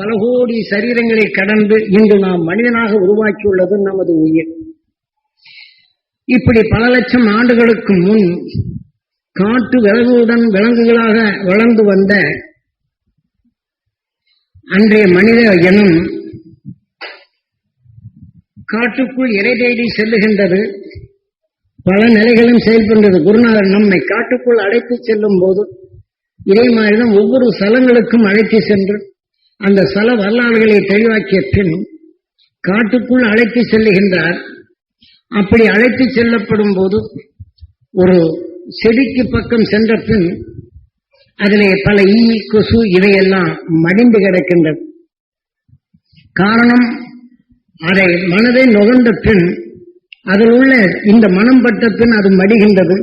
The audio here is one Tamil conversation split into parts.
பல கோடி சரீரங்களை கடந்து இன்று நாம் மனிதனாக உருவாக்கியுள்ளது நமது உயிர். இப்படி பல லட்சம் ஆண்டுகளுக்கு முன் காட்டு விலங்குடன் விலங்குகளாக வளர்ந்து வந்த அன்றைய மனித எனும் காட்டுக்குள் இறை தேடி செல்லுகின்றது. பல நிலைகளும் செயல்படுகிறது. குருநாதர் நம்மை காட்டுக்குள் அழைத்து செல்லும் போது இதே மாதிரிதான் ஒவ்வொரு ஸ்தலங்களுக்கும் அழைத்து சென்று அந்த சல வரலாறுகளை தெளிவாக்கிய பின் காட்டுக்குள் அழைத்து செல்லுகின்றார். அப்படி அழைத்து செல்லப்படும் போது ஒரு செடிக்கு பக்கம் சென்ற பின் அதிலே பல ஈ கொசு இவையெல்லாம் மடிந்து கிடக்கின்றது. காரணம் அதை மனதை நுகர்ந்த பின் அதில் உள்ள இந்த மனம் பட்ட பின் அது மடிகின்றது.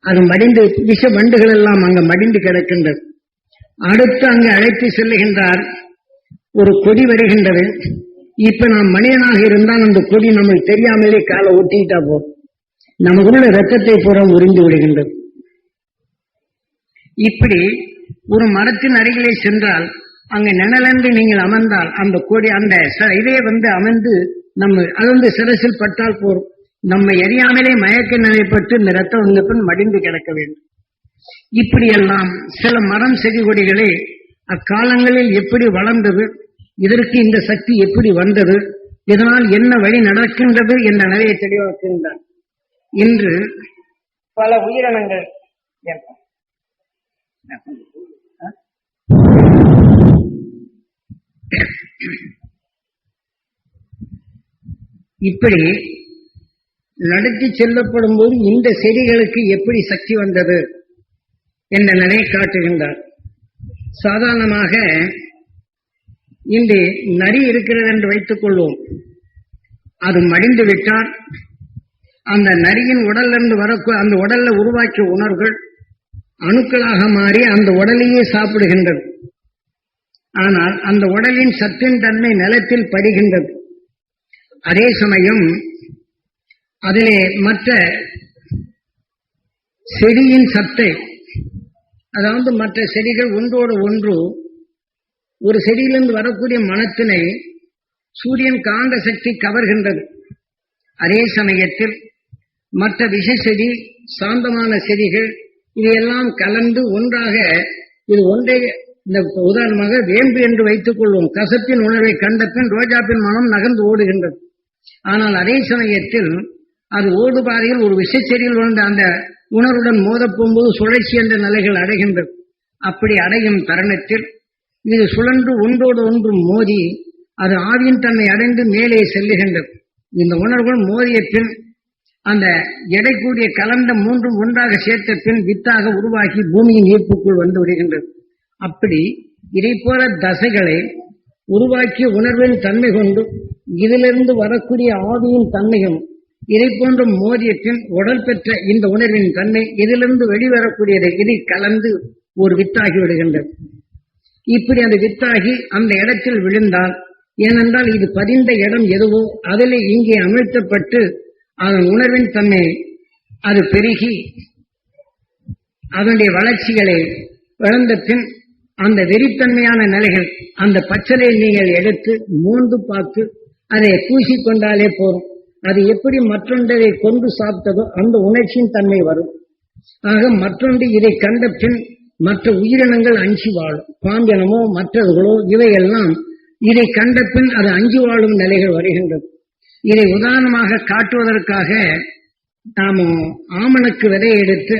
அது மடிந்து விஷ வண்டுகள் எல்லாம் அங்கு மடிந்து கிடக்கின்றது. அடுத்து அங்கு அழைத்து செல்லுகின்றார். ஒரு கொடி வருகின்றது. இப்ப நாம் மனிதனாக இருந்தால் அந்த கொடி நம்மளுக்கு தெரியாமலே காலை ஒட்டிக்கிட்டா போதும். நமக்குள்ள ரத்தத்தை பூரா உறிந்து விடுகின்றது. இப்படி ஒரு மரத்தின் அருகிலே சென்றால் அங்கு நிழலன்று நீங்கள் அமர்ந்தால் அந்த கொடி அந்த ச- இதே வந்து அமர்ந்து நம்ம அது வந்து சிரசில் பட்டால் போரும் நம்ம எரியாமலே மயக்க நிலைப்பட்டு இந்த ரத்தம் வந்த பின் மடிந்து கிடக்க வேண்டும். இப்படியெல்லாம் சில மரம் செடி கொடிகளே அக்காலங்களில் எப்படி வளர்ந்தது இதற்கு இந்த சக்தி எப்படி வந்தது இதனால் என்ன வழி நடக்கின்றது என்ற நிறைய தெளிவாக்குகின்றார் இன்று பல உயிரினங்கள் இப்படி நடத்தி செல்லப்படும் போது இந்த செடிகளுக்கு எப்படி சக்தி வந்தது? என்ற நிலை காட்டுகின்றார். சாதாரணமாக இன்று நரி இருக்கிறது என்று வைத்துக் கொள்வோம். அது மடிந்து விட்டால் அந்த நரியின் உடல்ல இருந்து வரக்கூ அந்த உடல்ல உருவாக்கிய உணர்வுகள் அணுக்களாக மாறி அந்த உடலையே சாப்பிடுகின்றது. ஆனால் அந்த உடலின் சத்தின் தன்மை நிலத்தில் படுகின்றது. அதே சமயம் அதிலே மற்ற செடியின் சத்தை அதாவது மற்ற செடிகள் ஒன்றோடு ஒன்று ஒரு செடியிலிருந்து வரக்கூடிய மனத்தினை சூரியன் காந்த சக்தி கவர்கின்றது. அதே சமயத்தில் மற்ற விஷ செடி சாந்தமான செடிகள் இதையெல்லாம் கலந்து ஒன்றாக இது ஒன்றே இந்த உதாரணமாக வேம்பு என்று வைத்துக் கொள்வோம். கசப்பின் உணர்வை கண்ட பின் ரோஜாப்பின் மனம் நகர்ந்து ஓடுகின்றது. ஆனால் அதே சமயத்தில் அது ஓடுபாதையில் ஒரு விஷச்செடியில் விழுந்த அந்த உணர்வுடன் மோதப்போகும்போது சுழற்சி என்ற நிலைகள் அடைகின்றது அப்படி அடையும் தருணத்தில் இது சுழன்று ஒன்றோடு ஒன்று மோதி அது ஆவியின் தன்னை அடைந்து மேலே செல்லுகின்றது. இந்த உணர்வுகள் மோதிய பின் அந்த எடை கூடிய கலந்த மூன்றும் ஒன்றாக சேர்த்த பின் வித்தாக உருவாகி பூமியின் ஈர்ப்புக்குள் வந்து விடுகின்றது. அப்படி இதை போல தசைகளை உருவாக்கிய உணர்வின் தன்மை கொண்டு இதிலிருந்து வரக்கூடிய ஆவியின் தன்மையும் இதை போன்ற மோதியத்தின் உடல் பெற்ற இந்த உணர்வின் தன்மை இதிலிருந்து வெளிவரக்கூடியதை இதை கலந்து ஒரு வித்தாகி விடுகின்றது. இப்படி அந்த வித்தாகி அந்த இடத்தில் விழுந்தால் ஏனென்றால் இது பதிந்த இடம் எதுவோ அதில் இங்கே அமிழ்த்தப்பட்டு அதன் உணர்வின் தன்மை அது பெருகி அதனுடைய வளர்ச்சிகளை வளர்ந்த பின் அந்த வெறித்தன்மையான நிலைகள் அந்த பச்சலை நீங்கள் எடுத்து மூந்து பார்த்து அதை பூசிக்கொண்டாலே போதும். அது எப்படி மற்றொன்றை கொண்டு சாப்பிட்டதோ அந்த உணர்ச்சியின் தன்மை வரும். ஆக மற்றொன்று இதை கண்ட பின் மற்ற உயிரினங்கள் அஞ்சி வாழும். பாம்பினமோ மற்றவர்களோ இவையெல்லாம் இதை கண்ட பின் அது அஞ்சி வாழும் நிலைகள் வருகின்றது. இதை உதாரணமாக காட்டுவதற்காக நாம ஆமணக்கு விதை எடுத்து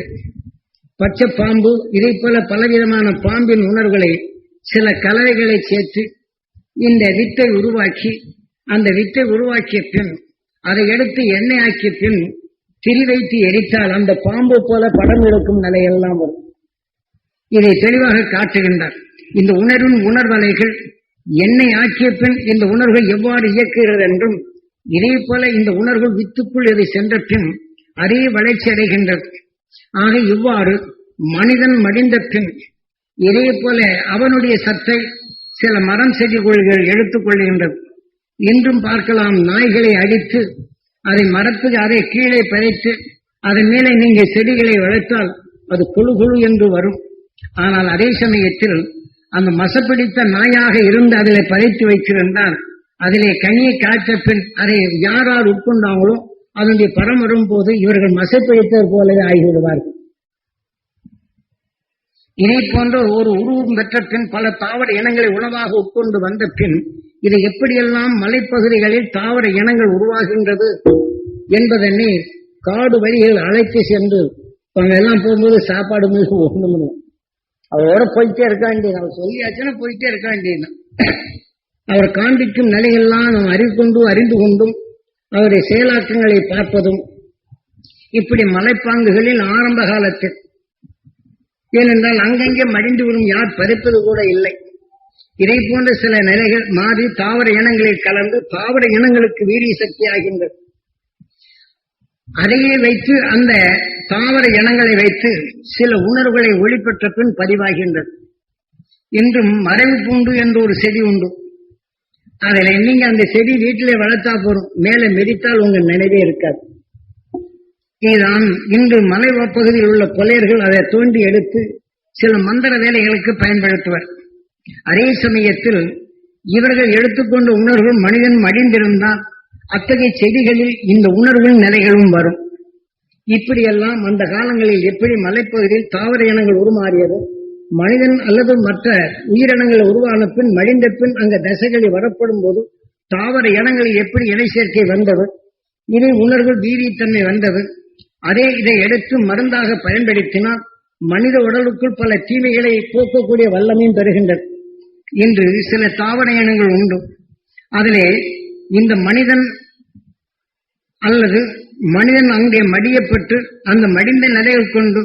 பச்சை பாம்பு இதை போல பலவிதமான பாம்பின் உணர்வுகளை சில கலவைகளை சேர்த்து இந்த வித்தை உருவாக்கி அந்த வித்தை உருவாக்கிய பின் அதை எடுத்து எண்ணெய் ஆக்கிய பின் திரி வைத்து எரித்தால் அந்த பாம்பு போல படம் எடுக்கும் நிலையெல்லாம் வரும். இதை தெளிவாக காட்டுகின்றார். இந்த உணர்வின் உணர்வலைகள் எண்ணெய் ஆக்கிய பின் இந்த உணர்வுகள் எவ்வாறு இயக்குகிறது என்றும் இதே போல இந்த உணர்வு வித்துக்குள் இதை சென்ற பின் அதே வளர்ச்சி அடைகின்றது ஆக இவ்வாறு மனிதன் மடிந்த பின் இதே போல அவனுடைய சத்தை சில மரம் செடி கொள்கைகள் எடுத்துக் கொள்கின்றது. இன்றும் பார்க்கலாம். நாய்களை அடித்து அதை மரத்துக்கு அதை கீழே பறித்து அதன் மேலே நீங்க செடிகளை வளர்த்தால் அது கொழு குழு என்று வரும். ஆனால் அதே சமயத்தில் அந்த மசப்பிடித்த நாயாக இருந்து அதிலே பறித்து வைத்திருந்தால் அதிலே கனியை காய்ச்ச பின் அதை யார் யார் உட்கொண்டாங்களோ அதனுடைய படம் வரும்போது இவர்கள் மசப்பிடித்தது போலவே ஆகிவிடுவார்கள். இதை போன்ற ஒரு உருவம் பெற்ற பின் பல தாவர இனங்களை உணவாக உட்கொண்டு வந்த பின் இதை எப்படியெல்லாம் மலைப்பகுதிகளில் தாவர இனங்கள் உருவாகின்றது என்பதனை காடு வழிகள் அழைத்து சென்று அவங்க எல்லாம் போகும்போது சாப்பாடு மீது ஒண்ணும் அவரோட போயிட்டே இருக்க வேண்டியது. அவர் சொல்லியாச்சுன்னா போயிட்டே இருக்க வேண்டியது. அவர் காண்பிக்கும் நிலையெல்லாம் நாம் அறிக்கொண்டு அறிந்து கொண்டும் அவருடைய செயலாக்கங்களை பார்ப்பதும் இப்படி மலைப்பாங்குகளில் ஆரம்ப காலத்தில். ஏனென்றால் அங்கங்கே மடிந்து விடும் யார் பறிப்பது கூட இல்லை. இதை போன்ற சில நிலைகள் மாறி தாவர இனங்களில் கலந்து தாவர இனங்களுக்கு வீரிய சக்தி ஆகின்றது. அதையே வைத்து அந்த தாவர இனங்களை வைத்து சில உணர்வுகளை ஒளிப்பெற்ற பின் பதிவாகின்றது. இன்றும் மறைவு பூண்டு என்ற ஒரு செடி உண்டு. அதில் நீங்க அந்த செடி வீட்டிலே வளர்த்தா போறோம் மேலே மெதித்தால் உங்க நினைவே இருக்காது. இதுதான் இன்று மலை பகுதியில் உள்ள கொலையர்கள் அதை தோண்டி எடுத்து சில மந்திர வேலைகளுக்கு பயன்படுத்துவர். அதே சமயத்தில் இவர்கள் எடுத்துக்கொண்ட உணர்வு மனிதன் மடிந்திருந்தால் அத்தகைய செடிகளில் இந்த உணர்வு நிலைகளும் வரும். இப்படியெல்லாம் அந்த காலங்களில் எப்படி மலைப்பகுதியில் தாவர இனங்கள் உருமாறியதோ மனிதன் அல்லது மற்ற உயிரினங்கள் உருவான பின் மடிந்த பின் அங்க தசைகளில் வரப்படும் போது தாவர இனங்களில் எப்படி இணை சேர்க்கை வந்தது இனி உணர்வு வீரியத்தன்மை வந்தது அதே இதை எடுத்து மருந்தாக பயன்படுத்தினால் மனித உடலுக்குள் பல தீமைகளை போக்கக்கூடிய வல்லமையும் பெறுகின்றது இன்று சில தாவர இனங்கள் உண்டு. அதிலே இந்த மனிதன் அல்லது மனிதன் அங்கே மடியப்பட்டு அந்த மடிந்த நிலையை கொண்டு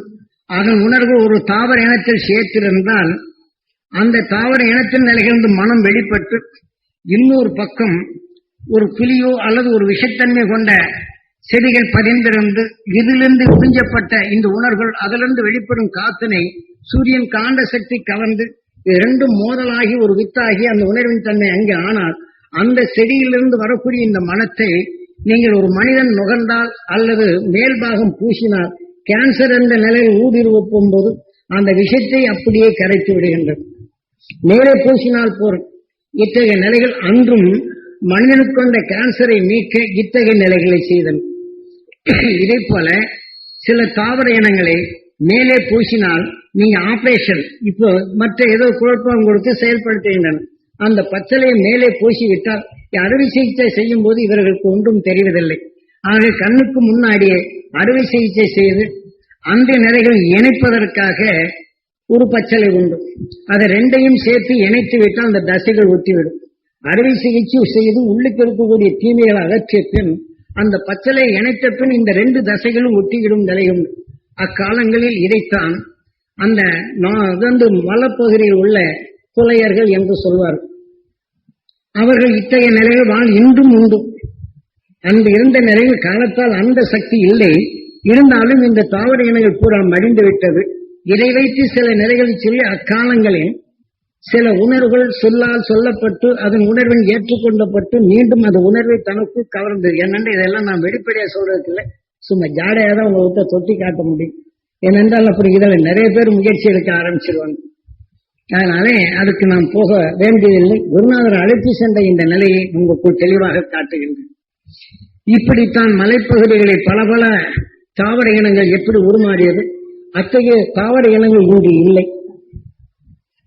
அதன் உணர்வு ஒரு தாவர இனத்தில் சேர்த்திருந்தால் அந்த தாவர இனத்தின் நிலையிலிருந்து மனம் வெளிப்பட்டு இன்னொரு பக்கம் ஒரு புலியோ அல்லது ஒரு விஷத்தன்மை கொண்ட செடிகள் பதிந்திருந்து இதிலிருந்து உறிஞ்சப்பட்ட இந்த உணர்வுகள் அதிலிருந்து வெளிப்படும் காத்தினை சூரியன் காந்த சக்தி கவர்ந்து இரண்டும் மோதலாகி ஒரு வித்தாகி அந்த உணர்வின் தன்மை அங்கே ஆனால் அந்த செடியிலிருந்து வரக்கூடிய இந்த மனத்தை நீங்கள் ஒரு மனிதன் நுகர்ந்தால் அல்லது மேல்பாகம் பூசினால் கேன்சர் என்ற நிலையில் ஊடுருவ போது அந்த விஷத்தை அப்படியே கரைத்து விடுகின்றது. மேலே பூசினால் போரும் இத்தகைய நிலைகள் அன்றும் மனிதனுக்கு கொண்ட கேன்சரை நீக்க இத்தகைய நிலைகளை செய்தன. இதே போல சில தாவர இனங்களை மேலே பூசினால் நீங்க ஆபரேஷன் இப்போ மற்ற ஏதோ குழப்பம் கொடுத்து செயல்படுத்துகின்றன. அந்த பச்சலையை மேலே பூசிவிட்டால் அறுவை சிகிச்சை செய்யும் போது இவர்களுக்கு ஒன்றும் தெரிவதில்லை. ஆக கண்ணுக்கு முன்னாடியே அறுவை சிகிச்சை செய்து அந்த நிலைகள் இணைப்பதற்காக ஒரு பச்சலை உண்டு. அதை ரெண்டையும் சேர்த்து இணைத்து விட்டால் அந்த தசைகள் ஒட்டிவிடும் அறுவை சிகிச்சை செய்து உள்ளுக்கு இருக்கக்கூடிய தீமைகளை அகற்றிய பின் அந்த பச்சலை இணைத்த பின் இந்த ரெண்டு தசைகளும் ஒட்டிவிடும் நிலையும். அக்காலங்களில் இதைத்தான் அந்த வந்து மலப்பகுதியில் உள்ள புலையர்கள் என்று சொல்வார். அவர்கள் இத்தகைய நிலையில் வாழ் இன்றும் உண்டு. அந்த இருந்த நிலையில் காலத்தால் அந்த சக்தி இல்லை. இருந்தாலும் இந்த தாவர இனங்கள் பூரா மடிந்து விட்டது. இதை வைத்து சில நிலைகளில் சொல்லி அக்காலங்களில் சில உணர்வுகள் சொல்லால் சொல்லப்பட்டு அதன் உணர்வின் ஏற்றுக்கொள்ளப்பட்டு மீண்டும் அந்த உணர்வை தனக்கு கவர்ந்தது. என்னென்ன இதெல்லாம் நான் வெளிப்படையா சொல்றதுக்கு இல்லை. சும்மா ஜாடையா தான் உங்கள்கிட்ட தொட்டி காட்ட முடியும். ஏனென்றால் அப்படி இதில் நிறைய பேர் முயற்சி எடுக்க ஆரம்பிச்சிருவாங்க. அதனாலே அதுக்கு நாம் போக வேண்டியதில்லை. குருநாதர் அழைத்து சென்ற இந்த நிலையை உங்களுக்குள் தெளிவாக காட்டுகின்றேன். இப்படித்தான் மலைப்பகுதிகளில் பல பல தாவர இனங்கள் எப்படி உருமாறியது? அத்தகைய தாவர இனங்கள் இங்கு இல்லை.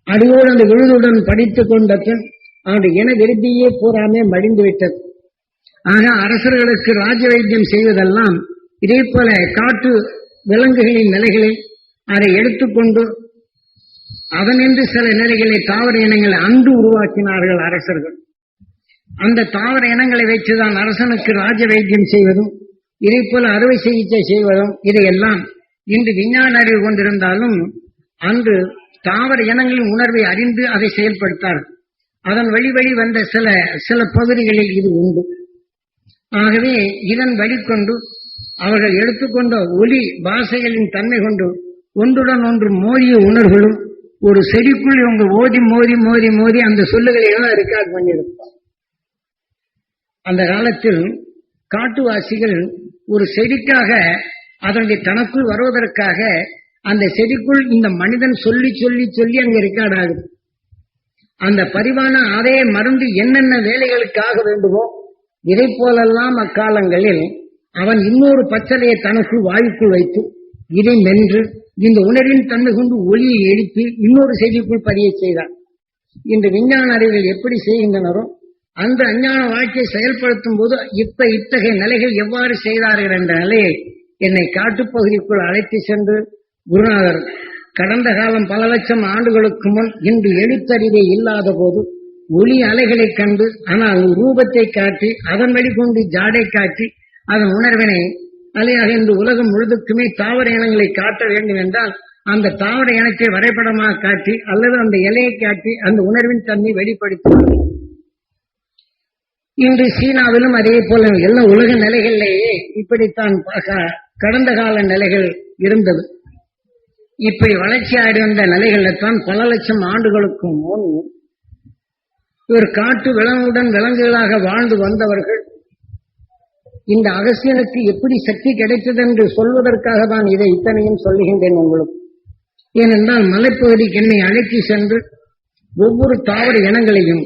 அடியோடு அந்த விழுதுடன் படித்துக் கொண்ட பின் அவனுடைய இன விரும்பியே பூராமே மடிந்து விட்டது. ஆக அரசர்களுக்கு ராஜ வைத்தியம் செய்வதெல்லாம் இதே போல காட்டு விலங்குகளின் நிலைகளை அதை எடுத்துக்கொண்டு அதனின்று சில நிலைகளை தாவர இனங்களை அன்று உருவாக்கினார்கள் அரசர்கள். அந்த தாவர இனங்களை வைத்துதான் அரசனுக்கு ராஜ வைத்தியம் செய்வதும் இதை போல அறுவை சிகிச்சை செய்வதும் இதையெல்லாம் இன்று விஞ்ஞான அறிவு கொண்டிருந்தாலும் அன்று தாவர இனங்களின் உணர்வை அறிந்து அதை செயல்படுத்தார். அதன் வழி வழி வந்த சில சில பகுதிகளில் இது உண்டு. ஆகவே இதன் வழிகொண்டு அவர்கள் எடுத்துக்கொண்ட ஒலி பாசைகளின் தன்மை கொண்டு ஒன்றுடன் ஒன்று மோதிய உணர்வுகளும் ஒரு செடிக்குள் இவங்க ஓதி மோதி மோதி மோதி அந்த சொல்லுகளையெல்லாம் ரெக்கார்ட் பண்ணியிருப்பார் அந்த காலத்தில் காட்டுவாசிகள் ஒரு செடிக்காக அதனுடைய தனக்குள் வருவதற்காக அந்த செடிக்குள் இந்த மனிதன் சொல்லி சொல்லி சொல்லி அங்க ரெக்கார்ட் ஆகுது. அந்த பரிவான அதே மருந்து என்னென்ன வேலைகளுக்காக வேண்டுமோ இதை போலெல்லாம் அக்காலங்களில் அவன் இன்னொரு பச்சலையை தனக்குள் வாயுக்குள் வைத்து இதை மென்று இந்த உணர்வின் தன்மை கொண்டு ஒளியை எழுப்பி இன்னொரு செய்திக்குள் பதிய செய்தான் இந்த விஞ்ஞான அறிவியல் எப்படி செய்கின்றனரோ அந்த அஞ்ஞான வாழ்க்கையை செயல்படுத்தும் போது இப்ப இத்தகைய நிலைகள் எவ்வாறு செய்தார்கள் என்ற நிலையை என்னை காட்டுப்பகுதிக்குள் அழைத்து சென்று குருநாதர் கடந்த காலம் பல லட்சம் ஆண்டுகளுக்கு முன் இன்று எழுத்தறிவே இல்லாத போது ஒளி அலைகளை கண்டு ஆனால் ரூபத்தை காட்டி அதன் வழிகொண்டு ஜாடை காட்டி அதன் உணர்வினை அலையாக இன்று உலகம் முழுதுக்குமே தாவர இனங்களை காட்ட வேண்டும் என்றால் அந்த தாவர இனத்தை வரைபடமாக காட்டி அல்லது அந்த இலையை காட்டி அந்த உணர்வின் தன்மை வெளிப்படுத்துவார் இன்று சீனாவிலும் அதே போல எல்லா உலக நிலைகளிலேயே இப்படித்தான் கடந்த கால நிலைகள் இருந்தது. இப்படி வளர்ச்சி அடைந்த வந்த தான் பல லட்சம் ஆண்டுகளுக்கு முன் ஒரு காட்டு விலங்குடன் விலங்குகளாக வாழ்ந்து வந்தவர்கள் இந்த அகசியனுக்கு எப்படி சக்தி கிடைத்தது என்று சொல்வதற்காக தான் இதை இத்தனையும் சொல்லுகின்றேன் உங்களுக்கு. ஏனென்றால் மலைப்பகுதிக்கு என்னை அழைத்து சென்று ஒவ்வொரு தாவர இனங்களையும்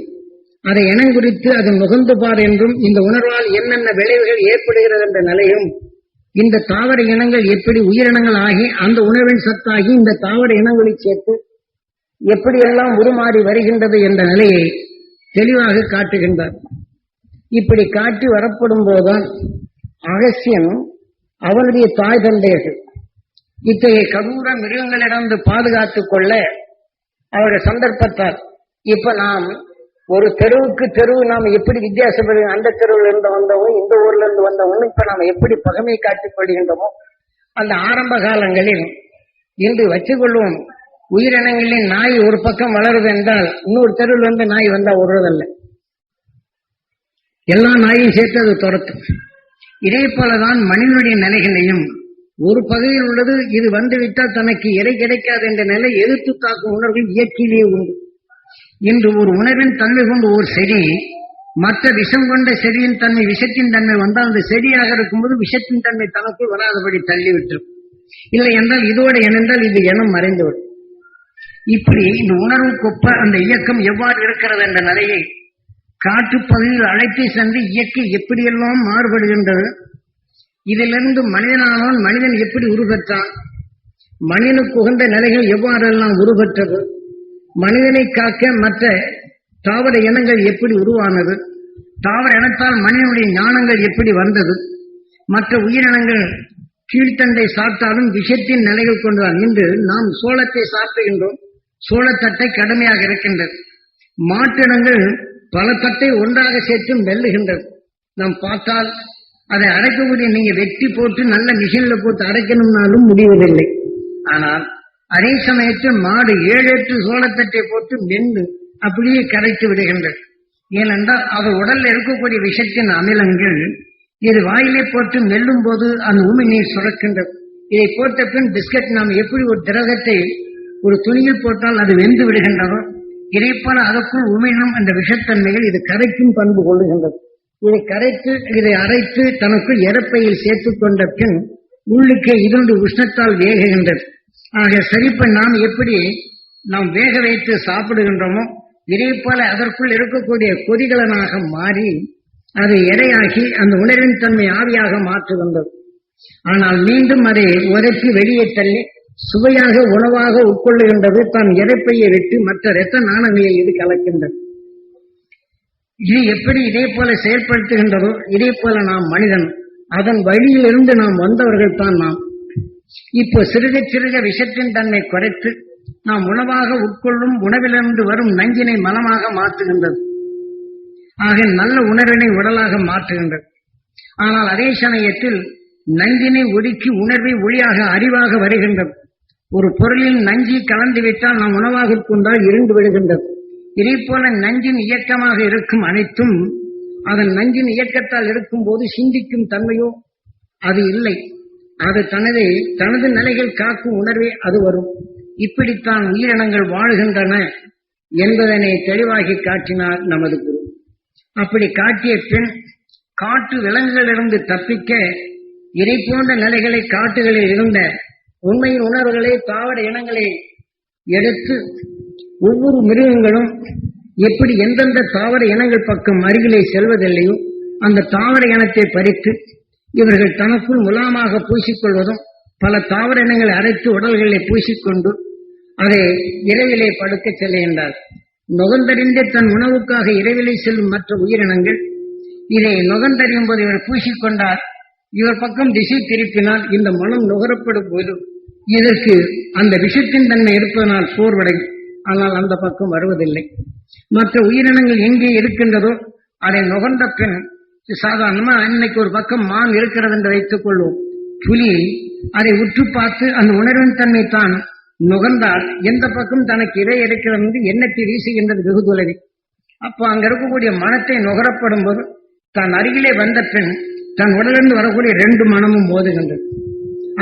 அதை இனம் குறித்து அது நுகர்ந்து பார் என்றும் இந்த உணர்வால் என்னென்ன விளைவுகள் ஏற்படுகிறது என்ற நிலையும் இந்த தாவர இனங்கள் எப்படி உயிரினங்கள் ஆகி அந்த உணவின் சத்தாகி இந்த தாவர இனங்களை சேர்த்து எப்படியெல்லாம் உருமாறி வருகின்றது என்ற நிலையை தெளிவாக காட்டுகின்றார். இப்படி காட்டி வரப்படும் போதுதான் அகசியன் அவனுடைய தாய் தந்தையர்கள் இத்தகைய கடூர மிருகங்களிடந்து பாதுகாத்துக் கொள்ள அவருடைய சந்தர்ப்பத்தால் இப்ப நாம் ஒரு தெருவுக்கு தெருவு நாம் எப்படி வித்தியாசப்படு அந்த தெருவில் இருந்து வந்தவங்க இந்த ஊர்ல இருந்து வந்தவங்க இப்ப நாம் எப்படி பகமை காட்டிக் கொள்கின்றோமோ அந்த ஆரம்ப காலங்களில் இன்று வச்சுக்கொள்வோம் உயிரினங்களின் நாய் ஒரு பக்கம் வளருது என்றால் இன்னொரு தெருவில் வந்து நாய் வந்தா விடுறதில்லை எல்லா நாயையும் சேர்த்து அது துரத்தும். இதே போலதான் மனிதனுடைய நிலைகளையும் ஒரு பகுதியில் உள்ளது இது வந்துவிட்டால் தனக்கு இறை கிடைக்காது என்ற நிலை எதிர்த்து தாக்கும் உணர்வு இயற்கையிலேயே உண்டு. இன்று ஒரு உணர்வின் தன்மை கொண்டு ஒரு செடி மற்ற விஷம் கொண்ட செடியின் தன்மை விஷத்தின் தன்மை வந்தால் அந்த செடியாக இருக்கும்போது விஷத்தின் தன்மை தனக்கு வராதபடி தள்ளிவிட்டிருக்கும் இல்லை என்றால் இதோடு இணைந்தால் இது இனம் மறைந்துவிடும். இப்படி இந்த உணர்வுக்கொப்ப அந்த இயக்கம் எவ்வாறு இருக்கிறது என்ற நிலையை காட்டுப்பகுதியில் அழைத்து சென்று இயற்கை எப்படியெல்லாம் மாறுபடுகின்றது? இதிலிருந்து மனிதனானவன் மனிதன் எப்படி உருப்பெற்றான் மனிதனுக்கு உகந்த நிலைகள் எவ்வாறெல்லாம் உருப்பெற்றது மனிதனை காக்க மற்ற தாவர இனங்கள் எப்படி உருவானது? தாவர இனத்தால் மனிதனுடைய ஞானங்கள் எப்படி வந்தது? மற்ற உயிரினங்கள் கீழ்த்தண்டை சாப்பிட்டாலும் விஷத்தின் நிலைகள் கொண்டுதான். இன்று நாம் சோளத்தை சாப்பிடுகின்றோம் சோளத்தட்டை கடுமையாக இருக்கின்றது. மாட்டினங்கள் பல தட்டை ஒன்றாக சேர்த்து மெல்லுகின்றது நாம் பார்த்தால் அதை அடைக்கக்கூடிய நீங்க வெட்டி போட்டு நல்ல மிஷின்ல போட்டு அடைக்கணும்னாலும் முடிவதில்லை. ஆனால் அதே சமயத்தில் மாடு ஏழு எட்டு சோளத்தட்டை போட்டு மென்று அப்படியே கரைத்து விடுகின்றது. ஏனென்றால் அவர் உடல்ல இருக்கக்கூடிய விஷத்தின் அமிலங்கள் இது வாயிலே போட்டு மெல்லும் போது அந்த உமி நீர் சுரக்கின்றது. இதை போட்ட பின் பிஸ்கட் நாம் எப்படி ஒரு திரகத்தை ஒரு துணியில் போட்டால் அது வெந்து விடுகின்றதோ இறைப்பால் அதற்குள் உமிழும் அந்த விஷத்தன்மைகள் இது கரைக்கும் பண்பு கொள்ளுகின்றது. இதை கரைத்து இதை அரைத்து தனக்குள் இறப்பையில் சேர்த்துக் கொண்ட பின் உள்ளுக்கே இருந்து உஷ்ணத்தால் வேகுகின்றது. ஆக சரிப்ப நாம் எப்படி நாம் வேக வைத்து சாப்பிடுகின்றோமோ இதே போல அதற்குள் இருக்கக்கூடிய கொதிகலனாக மாறி அது இரையாகி அந்த உணர்வின் தன்மை ஆவியாக மாற்றுகின்றது. ஆனால் மீண்டும் அதை உரைத்து வெளியே தள்ளி சுவையாக உணவாக உட்கொள்ளுகின்றது. தன் இறைப்பையை விட்டு மற்ற இரத்த நாணங்களை இது கலக்கின்றது. இது எப்படி இதே போல செயல்படுத்துகின்றதோ இதே போல நாம் மனிதன் அதன் வழியிலிருந்து நாம் வந்தவர்கள் தான் நாம். இப்போ சிறுக சிறுக விஷத்தின் தன்மை குறைத்து நாம் உணவாக உட்கொள்ளும் உணவிலிருந்து வரும் நஞ்சினை மனமாக மாற்றுகின்றது. ஆக நல்ல உணர்வினை உடலாக மாற்றுகின்றது. ஆனால் அதே சமயத்தில் நஞ்சினை ஒடுக்கி உணர்வை ஒளியாக அறிவாக வருகின்றது. ஒரு பொருளில் நஞ்சி கலந்து விட்டால் நாம் உணவாக கொண்டால் இருந்து விடுகின்றது. இதே போல நஞ்சின் இயக்கமாக இருக்கும் அனைத்தும் அதன் நஞ்சின் இயக்கத்தால் இருக்கும் போது சிந்திக்கும் தன்மையோ அது இல்லை. அது தனது தனது நிலைகள் காக்கும் உணர்வே அது வரும். இப்படித்தான் உயிரினங்கள் வாழ்கின்றன என்பதனை தெளிவாகி காட்டினார் நமது குரு. அப்படி காட்டிய பின் காட்டு விலங்குகளிலிருந்து தப்பிக்க இதை போன்ற நிலைகளை காட்டுகளில் இருந்த உண்மையின் உணர்வுகளை தாவர இனங்களை எடுத்து ஒவ்வொரு மிருகங்களும் எப்படி எந்தெந்த தாவர இனங்கள் பக்கம் அருகிலே செல்வதில்லையோ அந்த தாவர இனத்தை பறித்து இவர்கள் தனக்குள் முலாமாக பூசிக்கொள்வதும் பல தாவர இனங்களை அரைத்து உடல்களை பூசிக்கொண்டு அதை இரவிலே படுக்க செல்கின்றார் நுகர்ந்தறிந்து தன் உணவுக்காக இரவிலே செல்லும் மற்ற உயிரினங்கள் இதை நுகர்ந்தறியும் போது இவர் பூசிக்கொண்டார். இவர் பக்கம் திசை திருப்பினால் இந்த மனம் நுகரப்படும் போது இதற்கு அந்த விஷத்தின் தன்மை இருப்பதனால் சோர்வடையும் ஆனால் அந்த பக்கம் வருவதில்லை. மற்ற உயிரினங்கள் எங்கே இருக்கின்றதோ அதை நுகர்ந்த பின் சாதாரணமா இன்னைக்கு ஒரு பக்கம் மான் இருக்கிறது என்று வைத்துக் கொள்வோம். புலி அதை உற்று பார்த்து அந்த உணர்வின் தன்மை தான் நுகர்ந்தால் எந்த பக்கம் தனக்கு இறை இருக்கிறது என்று எண்ணத்தை வீசுகின்றது வெகு தொலைவி அப்போ அங்க இருக்கக்கூடிய மனத்தை நுகரப்படும் போது தான் அருகிலே வந்த பின் தன் உடலிருந்து வரக்கூடிய ரெண்டு மனமும் மோதுகின்றது.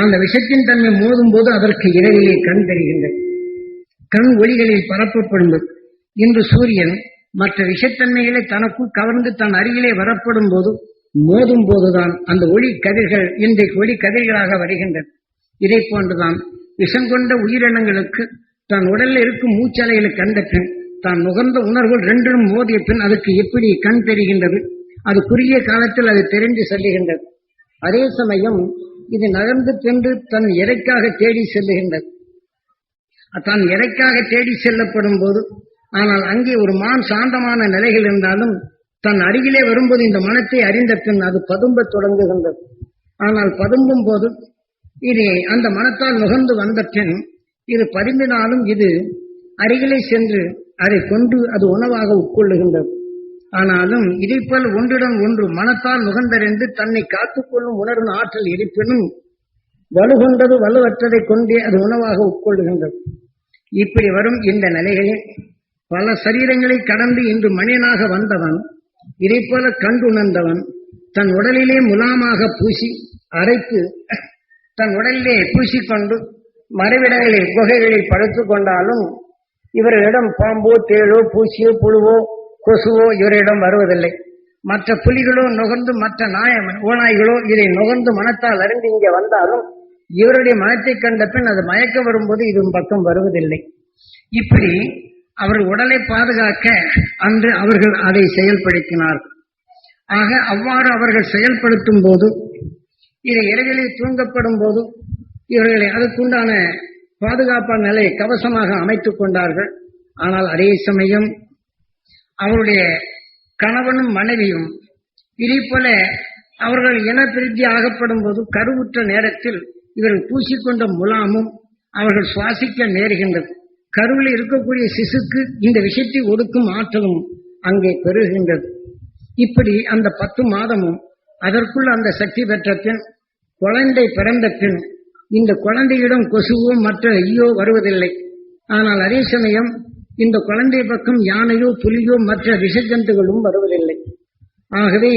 அந்த விஷத்தின் தன்மை மோதும் போது அதற்கு இரவிலே கண் தெரிகின்றது. கண் ஒளிகளில் பரப்பப்படும் இன்று சூரியன் மற்ற விஷத்தன்மைகளை தனக்குள் கவர்ந்து தன் அருகிலே வரப்படும் போது மோதும் போதுதான் அந்த ஒளி கதிர்கள் இன்றைக்கு ஒளி கதிர்களாக வருகின்றன. இதை போன்றுதான் விஷம் கொண்ட உயிரினங்களுக்கு தன் உடலில் இருக்கும் மூச்சலைகளை கண்ட பின் தான் நுகர்ந்த உணர்வுகள் ரெண்டிலும் மோதிய பின் அதுக்கு எப்படி கண் தெரிகின்றது? அது குறுகிய காலத்தில் அது தெரிந்து செல்லுகின்றது. அதே சமயம் இது நகர்ந்து சென்று தன் இறைக்காக தேடி செல்லுகின்றது. தான் இறைக்காக தேடி செல்லப்படும் போது ஆனால் அங்கே ஒரு மான் சாந்தமான நிலைகள் இருந்தாலும் தன் அருகிலே வரும்போது இந்த மனத்தை அறிந்த பின் அது பதும்ப தொடங்குகின்றது. ஆனால் பதும்பும் போது இது அந்த மனத்தால் நுகர்ந்து வந்த பின் இது பதும்பினாலும் இது அருகிலே சென்று அதை கொண்டு அது உணவாக உட்கொள்ளுகின்றது. ஆனாலும் இதைப்போல் ஒன்றுடன் ஒன்று மனத்தால் நுகர்ந்தறிந்து தன்னை காத்துக்கொள்ளும் உணர்வு ஆற்றல் இருப்பினும் வலுகொண்டது வலுவற்றதை கொண்டே அது உணவாக உட்கொள்ளுகின்றது. இப்படி வரும் இந்த நிலைகளில் பல சரீரங்களை கடந்து இன்று மனிதனாக வந்தவன் இதை போல கண்டுணர்ந்தவன் தன் உடலிலே முலாமாக பூசி அரைத்து தன் உடலிலே பூசிக்கொண்டு மறைவிடங்களில் குகைகளில் படுத்துக் கொண்டாலும் இவர்களிடம் பாம்போ தேளோ பூச்சியோ புழுவோ கொசுவோ இவரிடம் வருவதில்லை. மற்ற புலிகளோ நுகர்ந்து மற்ற நாய ஓநாய்களோ இதை நுகர்ந்து மனத்தால் அறிந்து இங்கே வந்தாலும் இவருடைய மனத்தை கண்ட பின் அது மயக்க வரும்போது இது பக்கம் வருவதில்லை. இப்படி அவர் உடலை பாதுகாக்க அன்று அவர்கள் அதை செயல்படுத்தினார்கள். ஆக அவ்வாறு அவர்கள் செயல்படுத்தும் போது இதை இரவிலே தூங்கப்படும் போது இவர்களை அதுக்குண்டான பாதுகாப்பான நிலை கவசமாக அமைத்துக் கொண்டார்கள். ஆனால் அதே சமயம் அவருடைய கணவனும் மனைவியும் இதே போல அவர்கள் இனப்பிரித்தி ஆகப்படும் போது கருவுற்ற நேரத்தில் இவர்கள் பூசிக்கொண்ட முலாமும் அவர்கள் சுவாசிக்க நேருகின்றது. கருவில் இருக்கக்கூடிய சிசுக்கு இந்த விஷயத்தை ஒடுக்கும் ஆற்றலும் அங்கே பெருகின்றது. இப்படி அந்த பத்து மாதமும் அதற்குள் அந்த சக்தி பெற்ற பின் குழந்தை பிறந்த பின் இந்த குழந்தையிடம் கொசுவோ மற்ற ஐயோ வருவதில்லை. ஆனால் அதே சமயம் இந்த குழந்தை பக்கம் யானையோ புலியோ மற்ற விஷஜந்துகளும் வருவதில்லை. ஆகவே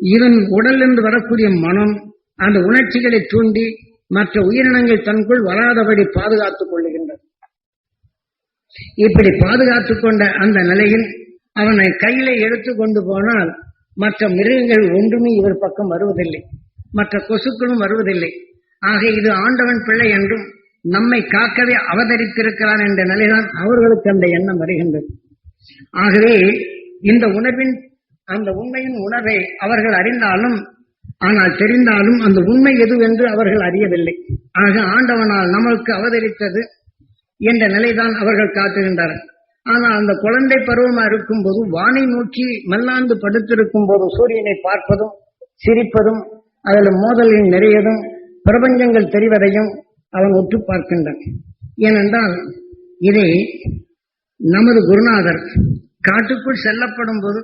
இவன் உடலிருந்து வரக்கூடிய மனம் அந்த உணர்ச்சிகளை தூண்டி மற்ற உயிரினங்கள் தனக்குள் வராதபடி பாதுகாத்துக் கொள்ளுகின்றது. இப்படி பாதுகாத்துக் கொண்ட அந்த நிலையில் அவனை கையில எடுத்து கொண்டு போனால் மற்ற மிருகங்கள் ஒன்றுமே இவர் பக்கம் வருவதில்லை. மற்ற கொசுக்களும் வருவதில்லை. ஆக இது ஆண்டவன் பிள்ளை என்றும் நம்மை காக்கவே அவதரித்திருக்கிறான் என்ற நிலைதான் அவர்களுக்கு அந்த எண்ணம் வருகின்றது. ஆகவே இந்த உணர்வின் அந்த உண்மையின் உணர்வை அவர்கள் அறிந்தாலும் ஆனால் தெரிந்தாலும் அந்த உண்மை எதுவென்று அவர்கள் அறியவில்லை. ஆக ஆண்டவனால் நமக்கு அவதரித்தது என்ற நிலைதான் அவர்கள் காட்டுகின்றனர். ஆனால் அந்த குழந்தை பருவமா இருக்கும் போது வானை நோக்கி மல்லாந்து படுத்திருக்கும் போது சூரியனை பார்ப்பதும் சிரிப்பதும் அதில் மோதலின் நிறையதும் பிரபஞ்சங்கள் தெரிவதையும் அவன் ஒற்று பார்க்கின்றான். ஏனென்றால் இதை நமது குருநாதர் காட்டுக்குள் செல்லப்படும் போது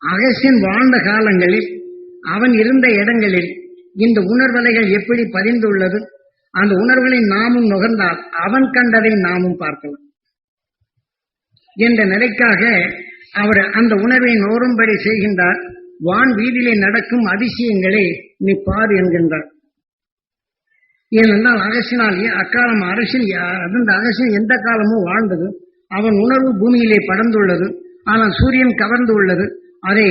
அகசியன் வாழ்ந்த காலங்களில் அவன் இருந்த இடங்களில் இந்த உணர்வலைகள் எப்படி பதிந்துள்ளது? அந்த உணர்வுகளை நாமும் நுகர்ந்தால் அவன் கண்டதை நாமும் பார்க்கலாம். என்ற நிலைக்காக அவர் அந்த உணர்வை நோரும்படி செய்கின்றார். வான் வீதியிலே நடக்கும் அதிசயங்களை நீ பார் என்கின்றார். ஏனென்றால் அகசினாலேயே அக்காலம் அரசின் அந்த அகசின் எந்த காலமும் வாழ்ந்தது. அவன் உணர்வு பூமியிலே படர்ந்துள்ளது. ஆனால் சூரியன் கவர்ந்து உள்ளது அதை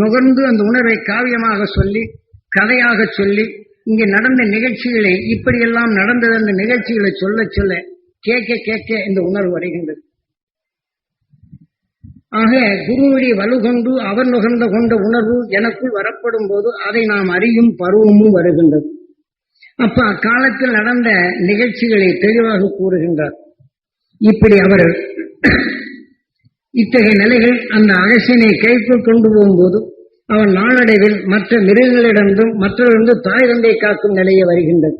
நுகர்ந்து அந்த உணர்வை காவியமாக சொல்லி கதையாக சொல்லி இங்கே நடந்த நிகழ்ச்சிகளை இப்படியெல்லாம் நடந்தது அந்த நிகழ்ச்சிகளை சொல்ல சொல்ல கேட்க கேட்க இந்த உணர்வு வருகின்றது ஆக குருவழி வலுகொண்டு அவர் நுகர்ந்த கொண்ட உணர்வு எனக்குள் வரப்படும் போது அதை நாம் அறியும் பருவமும் வருகின்றது. அப்ப அக்காலத்தில் நடந்த நிகழ்ச்சிகளை தெளிவாக கூறுகின்றார். இப்படி அவர் இத்தகைய நிலைகள் அந்த அரசினை கைக்குள் கொண்டு போகும்போது அவன் நாளடைவில் மற்ற மிருகங்களிடந்தும் மற்றவரிடந்து தாய் தந்தை காக்கும் நிலையை வருகின்றது.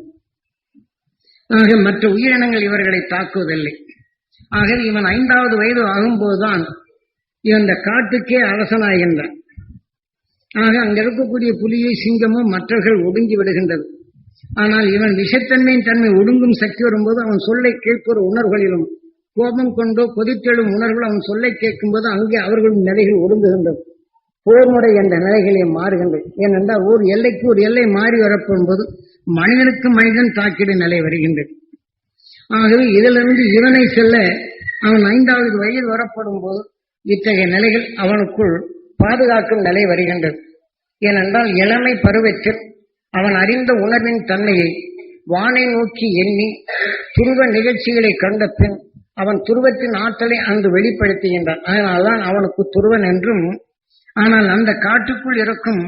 ஆக மற்ற உயிரினங்கள் இவர்களை தாக்குவதில்லை. ஆக இவன் ஐந்தாவது வயது ஆகும்போதுதான் இவன் இந்த காட்டுக்கே அரசனாகின்றான். ஆக அங்க இருக்கக்கூடிய புலியை சிங்கமும் மற்றவர்கள் ஒடுங்கி விடுகின்றது. ஆனால் இவன் விஷத்தன்மையின் தன்மை ஒடுங்கும் சக்தி வரும்போது அவன் சொல்லை கேட்கிற உணர்வுகளிலும் கோபம் கொண்டோ கொதித்தெழும் உணர்வுகள் அவன் சொல்லை கேட்கும் போது அங்கே அவர்களும் நிலைகள் ஒடுங்குகின்றது போர்முறை என்ற நிலைகளை மாறுகின்றது ஏனென்றால் ஒரு எல்லைக்கு ஒரு எல்லை மாறி வரப்படும் போது மனிதனுக்கு மனிதன் தாக்கிடும் நிலை வருகின்றது. ஆகவே இதிலிருந்து இவனை செல்ல அவன் ஐந்தாவது வயது வரப்படும் போது இத்தகைய நிலைகள் அவனுக்குள் பாதுகாக்கும் நிலை வருகின்றது. ஏனென்றால் இளமை பருவத்தில் அவன் அறிந்த உணர்வின் தன்மையை வானை நோக்கி எண்ணி துருவ நிகழ்ச்சிகளை கண்ட பின் அவன் துருவத்தின் ஆற்றலை அங்கு வெளிப்படுத்துகின்றான். அதனால்தான் அவனுக்கு துருவன் என்றும் ஆனால் அந்த காட்டுக்குள் இருக்கும்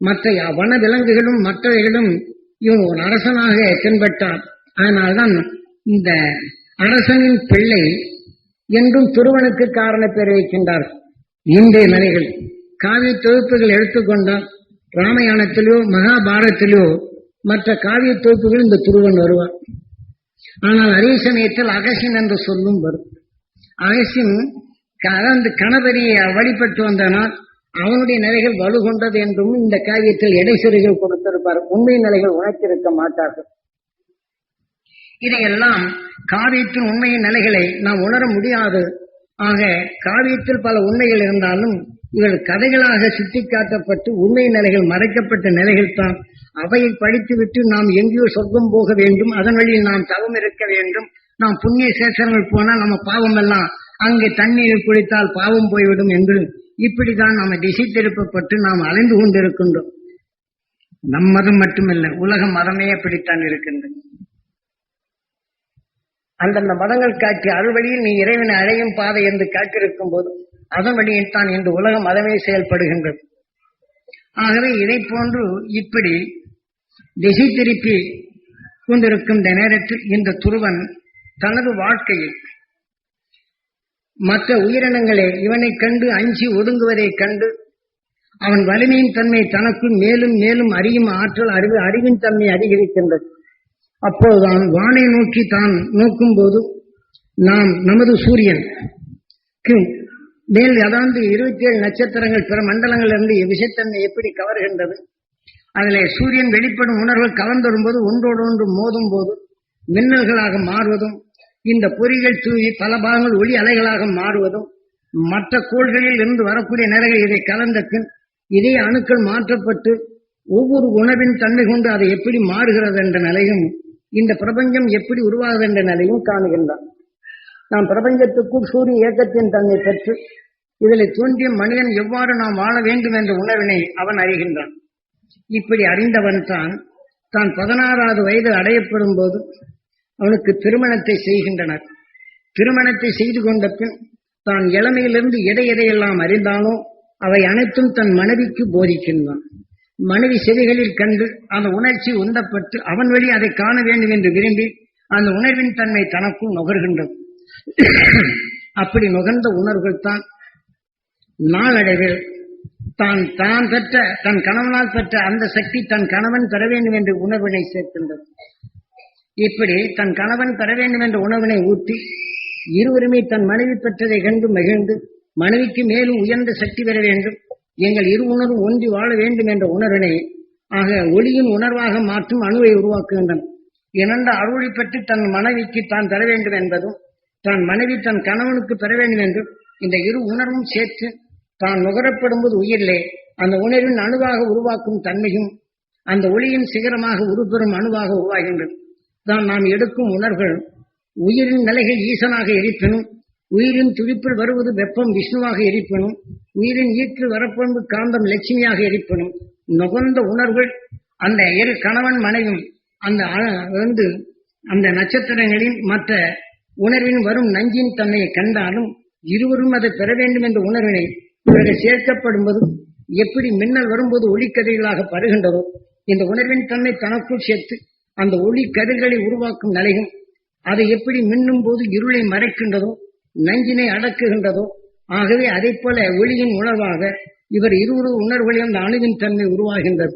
மற்ற வன விலங்குகளும் மற்றவைகளும் இவன் ஒரு அரசனாக தென்பட்டான். அதனால்தான் இந்த அரசனின் பிள்ளை என்றும் துருவனுக்கு காரண பேர் வைக்கின்றார். இன்றைய நிலைகள் காவிய தொகுப்புகள் எடுத்துக்கொண்டால் ராமாயணத்திலோ மகாபாரத்திலோ மற்ற காவிய தொகுப்புகள் இந்த துருவன் வருவார் ஆனால் அதே சமயத்தில் அகசின் என்ற சொல்லும் வரும். அகசின் கலந்து கணபதியை வழிபட்டு வந்தனால் அவனுடைய நிலைகள் வலுகொண்டது என்றும் இந்த காவியத்தில் இடைசெறிகள் கொடுத்திருப்பார். உண்மை நிலைகள் உணர்த்திருக்க மாட்டார்கள். இதையெல்லாம் காவியத்தின் உண்மையின் நிலைகளை நாம் உணர முடியாது. ஆக காவியத்தில் பல உண்மைகள் இருந்தாலும் இவர்கள் கதைகளாக சுட்டிக்காட்டப்பட்டு உண்மை நிலைகள் மறைக்கப்பட்ட நிலைகள் தான். அவையை படித்துவிட்டு நாம் எங்கேயோ சொர்க்கம் போக வேண்டும். அதன் வழியில் நாம் தவம் இருக்க வேண்டும். நாம் புண்ணிய சேஷங்கள் போனால் நம்ம பாவம் எல்லாம் அங்கே தண்ணீர் குளித்தால் பாவம் போய்விடும் என்று இப்படிதான் நாம் திசை திருப்பப்பட்டு நாம் அலைந்து கொண்டிருக்கின்றோம். நம் மதம் மட்டுமல்ல உலக மதமே அப்படித்தான் இருக்கின்றது. அந்தந்த மதங்கள் காட்டி அருள்வழியில் நீ இறைவனை அழையும் பாதை என்று காட்டிருக்கும் போது அதன்படியைத்தான் தான் இன்று உலகம் அதவே செயல்படுகின்றது. ஆகவே இதை போன்று இப்படி திசை திருப்பி கொண்டிருக்கும் இந்த நேரத்தில் இந்த துருவன் தனது வாழ்க்கையில் மற்ற உயிரினங்களே இவனை கண்டு அஞ்சி ஒடுங்குவதைக் கண்டு அவன் வலிமையின் தன்மை தனக்கு மேலும் மேலும் அறியும் ஆற்றல் அறிவு அறிவின் தன்மை அதிகரிக்கின்றது. அப்போதுதான் வானை நோக்கி தான் நோக்கும் போது நாம் நமது சூரியன் மேல் அதாவது இருபத்தி ஏழு நட்சத்திரங்கள் பிற மண்டலங்கள் இருந்து விஷத்தன்மை எப்படி கவர்கின்றது? அதிலே சூரியன் வெளிப்படும் உணர்வு கலந்து வரும்போது ஒன்றோடு ஒன்று மோதும் போது மின்னல்களாக மாறுவதும் இந்த பொறிகள் தூவி பல பாகங்கள் ஒளி அலைகளாக மாறுவதும் மற்ற கோள்களில் இருந்து வரக்கூடிய நிலைகள் இதை கலந்த பின் இதே அணுக்கள் மாற்றப்பட்டு ஒவ்வொரு உணவின் தன்மை கொண்டு அதை எப்படி மாறுகிறது என்ற நிலையும் இந்த பிரபஞ்சம் எப்படி உருவாகுது என்ற நிலையும் காணுகின்றான். நாம் பிரபஞ்சத்துக்குள் சூரிய இயக்கத்தின் தன்மை பெற்று இதில் தோன்றிய மனிதன் எவ்வாறு நாம் வாழ வேண்டும் என்ற உணர்வினை அவன் அறிகின்றான். இப்படி அறிந்தவன் தான் தான் பதினாறாவது வயது அடையப்படும் போது அவனுக்கு திருமணத்தை செய்கின்றனர். திருமணத்தை செய்து கொண்ட பின் தான் இளமையிலிருந்து எதை எதையெல்லாம் அறிந்தானோ அவை அனைத்தும் தன் மனைவிக்கு போதிக்கின்றான். மனைவி செவிகளில் கண்டு அந்த உணர்ச்சி உந்தப்பட்டு அவன் வழி அதை காண வேண்டும் என்று விரும்பி அந்த உணர்வின் தன்மை தனக்கும் நுகர்கின்றது. அப்படி நுகர்ந்த உணர்வுகள் தான் நாளடைவில் தான் தான் பெற்ற தன் கணவனால் பெற்ற அந்த சக்தி தன் கணவன் பெற வேண்டும் என்ற உணர்வினை சேர்க்கின்றது. இப்படி தன் கணவன் பெற வேண்டும் என்ற உணர்வினை ஊட்டி இருவருமே தன் மனைவி பெற்றதை கண்டு மகிழ்ந்து மனைவிக்கு மேலும் உயர்ந்த சக்தி பெற வேண்டும் எங்கள் இரு உணர்வும் ஒன்றி வாழ வேண்டும் என்ற உணர்வினை ஆக ஒளியின் உணர்வாக மாற்றும் அணுவை உருவாக்குகின்றன. இரண்டு அருளை பெற்று தன் மனைவிக்கு தான் பெற வேண்டும் என்பதும் தன் மனைவி தன் கணவனுக்கு பெற வேண்டும் என்றும் இந்த இரு உணர்வும் சேர்த்து தான் நுகரப்படும் போது உயிரிலே அந்த உணர்வின் அணுவாக உருவாக்கும் தன்மையும் அந்த ஒளியின் சிகரமாக உருப்பெறும் அணுவாக உருவாகின்றது. தான் நாம் எடுக்கும் உணர்வுகள் உயிரின் நிலைகள் ஈசனாக எரிப்பினும் உயிரின் துடிப்பில் வருவது வெப்பம் விஷ்ணுவாக எரிப்பனும் உயிரின் ஈற்று வரப்பண்பு காந்தம் லட்சுமியாக எரிப்பனும். நுகர்ந்த உணர்வுகள் அந்த இரு கணவன் மனைவும் அந்த வந்து அந்த நட்சத்திரங்களின் மற்ற உணர்வின் வரும் நஞ்சின் தன்மையை கண்டாலும் இருவரும் அதை பெற வேண்டும் என்ற உணர்வினை இவர்கள் சேர்க்கப்படும் போது எப்படி மின்னல் வரும்போது ஒளிக்கதிர்களாக பருகின்றதோ இந்த உணர்வின் தன்மை தனக்குள் சேர்த்து அந்த ஒளி கதிர்களை உருவாக்கும் நிலையும் அதை எப்படி மின்னும் போது இருளை மறைக்கின்றதோ நஞ்சினை அடக்குகின்றதோ ஆகவே அதை போல ஒளியின் உணர்வாக இவர் இருவரு உணர்வுகளில் அந்த அணுவின் தன்மை உருவாகின்றது.